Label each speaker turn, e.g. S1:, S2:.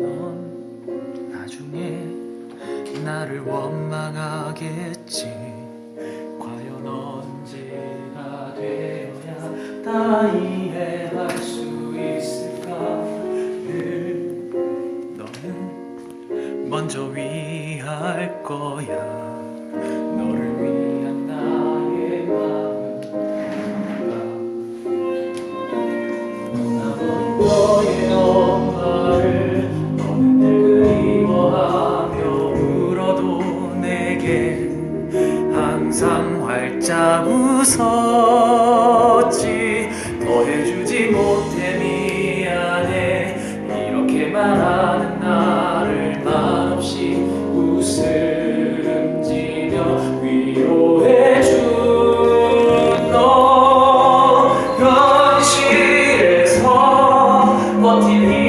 S1: 넌 나중에 나를 원망하겠지. 과연 언제가 되어야 다 이해할 수 있을까? 늘 너는 먼저 위할 거야 내게 항상 활짝 웃었지. 더해주지 못해 미안해 이렇게 말하는 나를 말없이 웃음 지며 위로해주 너 현실에서 버티니